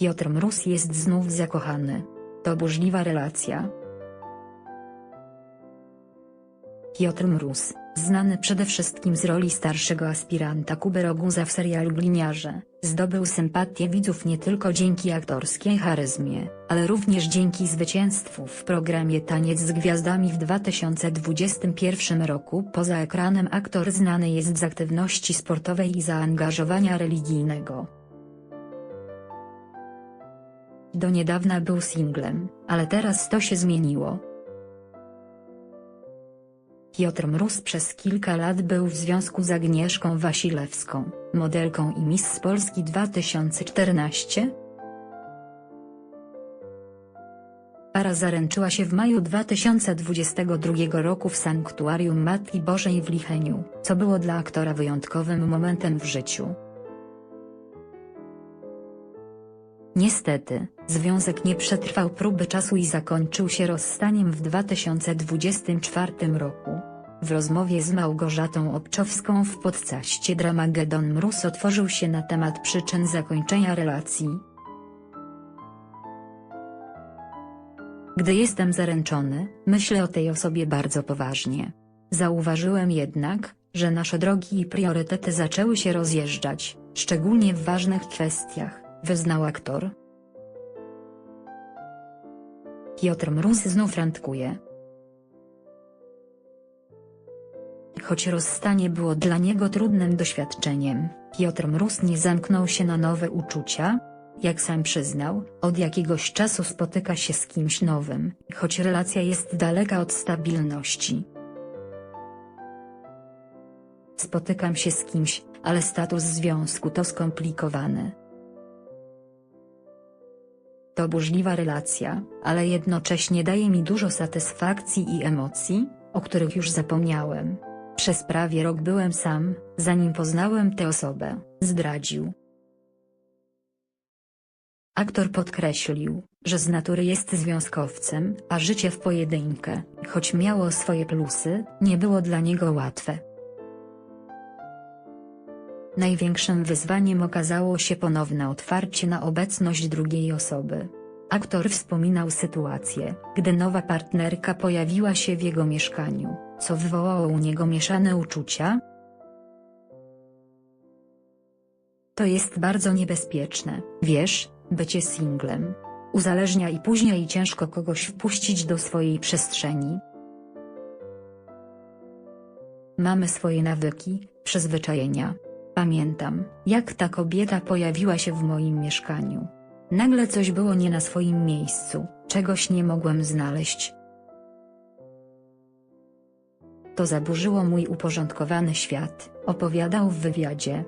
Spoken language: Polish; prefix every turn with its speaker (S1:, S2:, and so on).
S1: Piotr Mróz jest znów zakochany. To burzliwa relacja. Piotr Mróz, znany przede wszystkim z roli starszego aspiranta Kuby Roguza w serialu Gliniarze, zdobył sympatię widzów nie tylko dzięki aktorskiej charyzmie, ale również dzięki zwycięstwu w programie Taniec z Gwiazdami w 2021 roku. Poza ekranem aktor znany jest z aktywności sportowej i zaangażowania religijnego. Do niedawna był singlem, ale teraz to się zmieniło. Piotr Mróz przez kilka lat był w związku z Agnieszką Wasilewską, modelką i Miss Polski 2014. Para zaręczyła się w maju 2022 roku w sanktuarium Matki Bożej w Licheniu, co było dla aktora wyjątkowym momentem w życiu. Niestety, związek nie przetrwał próby czasu i zakończył się rozstaniem w 2024 roku. W rozmowie z Małgorzatą Obczowską w podcaście Dramagedon Mróz otworzył się na temat przyczyn zakończenia relacji. Gdy jestem zaręczony, myślę o tej osobie bardzo poważnie. Zauważyłem jednak, że nasze drogi i priorytety zaczęły się rozjeżdżać, szczególnie w ważnych kwestiach, wyznał aktor. Piotr Mróz znów randkuje. Choć rozstanie było dla niego trudnym doświadczeniem, Piotr Mróz nie zamknął się na nowe uczucia. Jak sam przyznał, od jakiegoś czasu spotyka się z kimś nowym, choć relacja jest daleka od stabilności. Spotykam się z kimś, ale status związku to skomplikowany. To burzliwa relacja, ale jednocześnie daje mi dużo satysfakcji i emocji, o których już zapomniałem. Przez prawie rok byłem sam, zanim poznałem tę osobę, zdradził. Aktor podkreślił, że z natury jest związkowcem, a życie w pojedynkę, choć miało swoje plusy, nie było dla niego łatwe. Największym wyzwaniem okazało się ponowne otwarcie na obecność drugiej osoby. Aktor wspominał sytuację, gdy nowa partnerka pojawiła się w jego mieszkaniu, co wywołało u niego mieszane uczucia. To jest bardzo niebezpieczne, wiesz, bycie singlem. Uzależnia i później ciężko kogoś wpuścić do swojej przestrzeni. Mamy swoje nawyki, przyzwyczajenia. Pamiętam, jak ta kobieta pojawiła się w moim mieszkaniu. Nagle coś było nie na swoim miejscu, czegoś nie mogłem znaleźć. To zaburzyło mój uporządkowany świat, opowiadał w wywiadzie.